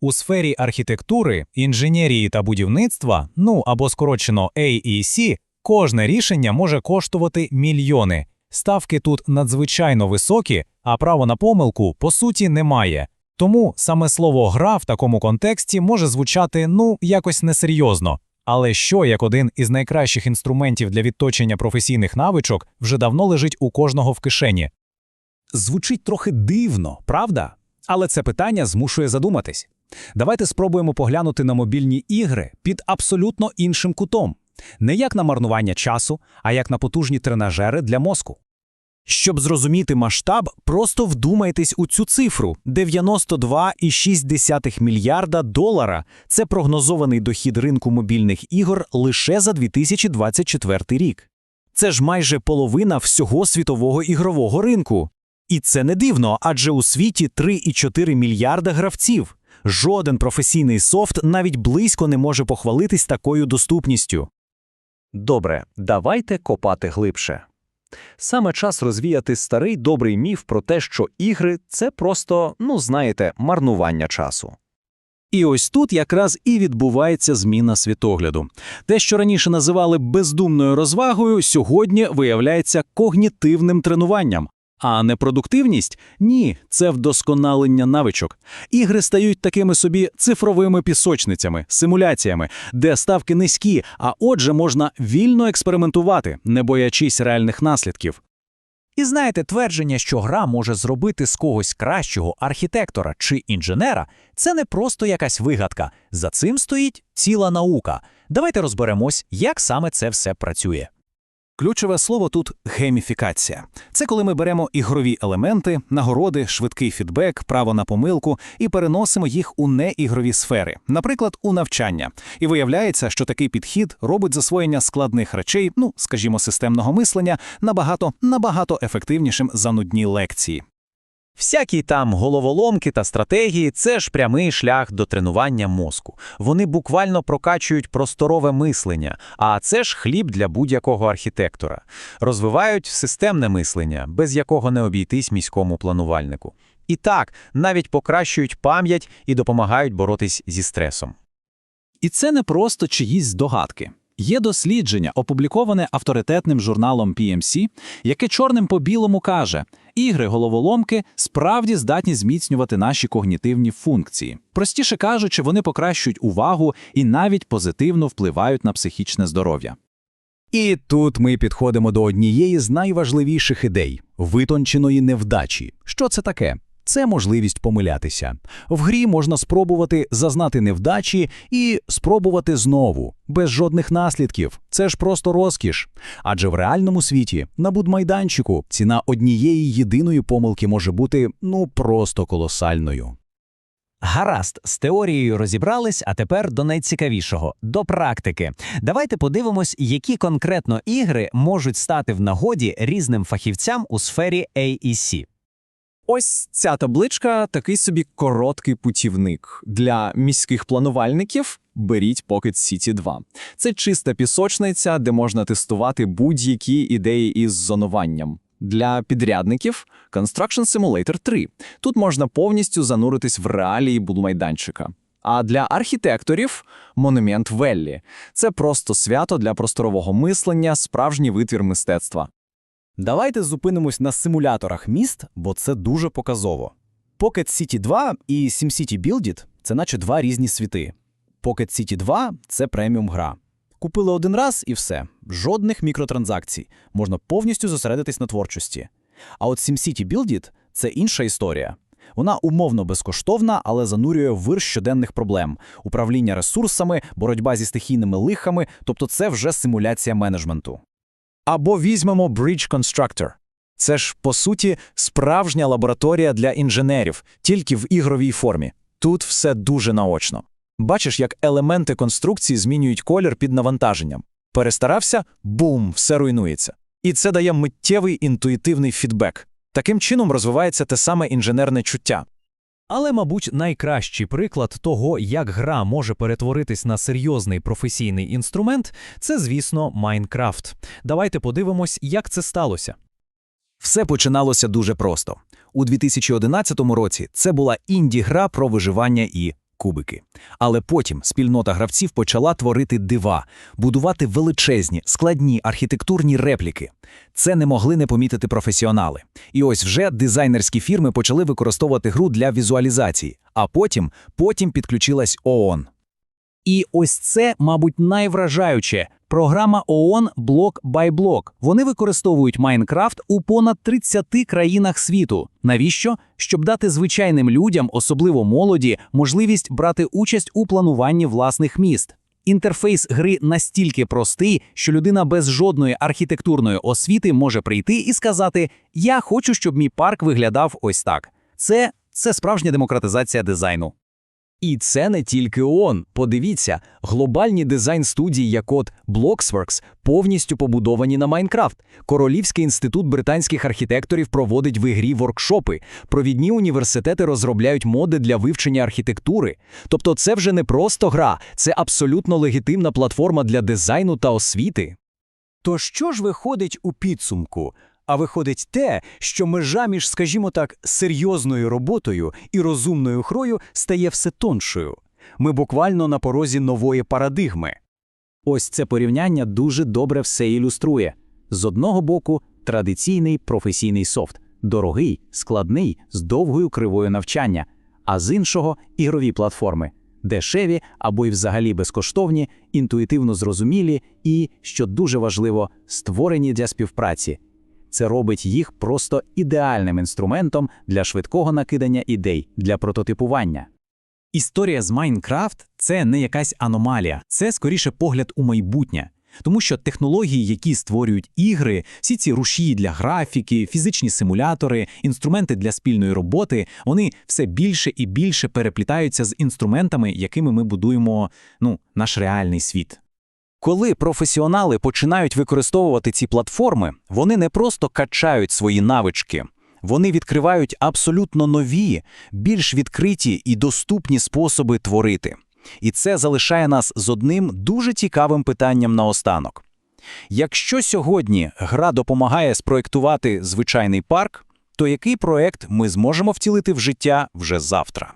У сфері архітектури, інженерії та будівництва, ну або скорочено AEC, кожне рішення може коштувати мільйони. Ставки тут надзвичайно високі, а право на помилку по суті немає. Тому саме слово гра в такому контексті може звучати ну якось несерйозно. Але що як один із найкращих інструментів для відточення професійних навичок вже давно лежить у кожного в кишені. Звучить трохи дивно, правда? Але це питання змушує задуматись. Давайте спробуємо поглянути на мобільні ігри під абсолютно іншим кутом. Не як на марнування часу, а як на потужні тренажери для мозку. Щоб зрозуміти масштаб, просто вдумайтесь у цю цифру: 92,6 мільярда долара. Це прогнозований дохід ринку мобільних ігор лише за 2024 рік. Це ж майже половина всього світового ігрового ринку. І це не дивно, адже у світі 3,4 мільярда гравців. Жоден професійний софт навіть близько не може похвалитись такою доступністю. Добре, давайте копати глибше. Саме час розвіяти старий добрий міф про те, що ігри це просто, ну знаєте, марнування часу. І ось тут якраз і відбувається зміна світогляду. Те, що раніше називали бездумною розвагою, сьогодні виявляється когнітивним тренуванням. А непродуктивність ні, це вдосконалення навичок. Ігри стають такими собі цифровими пісочницями, симуляціями, де ставки низькі, а отже, можна вільно експериментувати, не боячись реальних наслідків. І знаєте, твердження, що гра може зробити з когось кращого архітектора чи інженера, це не просто якась вигадка. За цим стоїть ціла наука. Давайте розберемось, як саме це все працює. Ключове слово тут гейміфікація. Це коли ми беремо ігрові елементи, нагороди, швидкий фідбек, право на помилку і переносимо їх у неігрові сфери, наприклад, у навчання. І виявляється, що такий підхід робить засвоєння складних речей, ну скажімо, системного мислення, набагато набагато ефективнішим за нудні лекції. Всякі там головоломки та стратегії це ж прямий шлях до тренування мозку. Вони буквально прокачують просторове мислення, а це ж хліб для будь-якого архітектора. Розвивають системне мислення, без якого не обійтись міському планувальнику. І так, навіть покращують пам'ять і допомагають боротись зі стресом. І це не просто чиїсь здогадки. Є дослідження, опубліковане авторитетним журналом PMC, яке чорним по білому каже: ігри-головоломки справді здатні зміцнювати наші когнітивні функції. Простіше кажучи, вони покращують увагу і навіть позитивно впливають на психічне здоров'я. І тут ми підходимо до однієї з найважливіших ідей витонченої невдачі. Що це таке? Це можливість помилятися. В грі можна спробувати зазнати невдачі і спробувати знову, без жодних наслідків. Це ж просто розкіш. Адже в реальному світі, на будмайданчику, ціна однієї єдиної помилки може бути ну просто колосальною. Гаразд, з теорією розібрались, а тепер до найцікавішого до практики. Давайте подивимось, які конкретно ігри можуть стати в нагоді різним фахівцям у сфері AEC. Ось ця табличка такий собі короткий путівник. Для міських планувальників беріть Pocket City 2. Це чиста пісочниця, де можна тестувати будь-які ідеї із зонуванням. Для підрядників Construction Simulator 3. Тут можна повністю зануритись в реалії будмайданчика. А для архітекторів Монумент Веллі. Це просто свято для просторового мислення, справжній витвір мистецтва. Давайте зупинимось на симуляторах міст, бо це дуже показово. Pocket City 2 і SimCity Buildit – це наче два різні світи. Pocket City 2 – це преміум гра. Купили один раз і все, жодних мікротранзакцій, можна повністю зосередитись на творчості. А от SimCity Buildit – це інша історія. Вона умовно безкоштовна, але занурює вир щоденних проблем: управління ресурсами, боротьба зі стихійними лихами, тобто це вже симуляція менеджменту. Або візьмемо Bridge Constructor. Це ж, по суті, справжня лабораторія для інженерів, тільки в ігровій формі. Тут все дуже наочно. Бачиш, як елементи конструкції змінюють колір під навантаженням. Перестарався бум, все руйнується. І це дає миттєвий інтуїтивний фідбек. Таким чином розвивається те саме інженерне чуття. Але, мабуть, найкращий приклад того, як гра може перетворитись на серйозний професійний інструмент, це, звісно, Майнкрафт. Давайте подивимось, як це сталося. Все починалося дуже просто. У 2011 році це була інді-гра про виживання і кубики. Але потім спільнота гравців почала творити дива, будувати величезні, складні архітектурні репліки. Це не могли не помітити професіонали. І ось вже дизайнерські фірми почали використовувати гру для візуалізації, а потім, потім підключилась ООН. І ось це, мабуть, найвражаюче. Програма ООН «Блок by блок». Вони використовують Майнкрафт у понад 30 країнах світу. Навіщо? Щоб дати звичайним людям, особливо молоді, можливість брати участь у плануванні власних міст. Інтерфейс гри настільки простий, що людина без жодної архітектурної освіти може прийти і сказати: Я хочу, щоб мій парк виглядав ось так. Це, це справжня демократизація дизайну. І це не тільки ООН. Подивіться, глобальні дизайн-студії, як от Bloxworks, повністю побудовані на Майнкрафт. Королівський інститут британських архітекторів проводить в ігрі воркшопи. Провідні університети розробляють моди для вивчення архітектури. Тобто це вже не просто гра, це абсолютно легітимна платформа для дизайну та освіти. То що ж виходить у підсумку? А виходить те, що межа між, скажімо так, серйозною роботою і розумною грою стає все тоншою. Ми буквально на порозі нової парадигми. Ось це порівняння дуже добре все ілюструє. З одного боку, традиційний професійний софт, дорогий, складний, з довгою кривою навчання, а з іншого ігрові платформи, дешеві або й взагалі безкоштовні, інтуїтивно зрозумілі і, що дуже важливо, створені для співпраці. Це робить їх просто ідеальним інструментом для швидкого накидання ідей, для прототипування. Історія з Майнкрафт це не якась аномалія, це скоріше погляд у майбутнє. Тому що технології, які створюють ігри, всі ці рушії для графіки, фізичні симулятори, інструменти для спільної роботи, вони все більше і більше переплітаються з інструментами, якими ми будуємо ну, наш реальний світ. Коли професіонали починають використовувати ці платформи, вони не просто качають свої навички, вони відкривають абсолютно нові, більш відкриті і доступні способи творити. І це залишає нас з одним дуже цікавим питанням наостанок. Якщо сьогодні гра допомагає спроєктувати звичайний парк, то який проект ми зможемо втілити в життя вже завтра?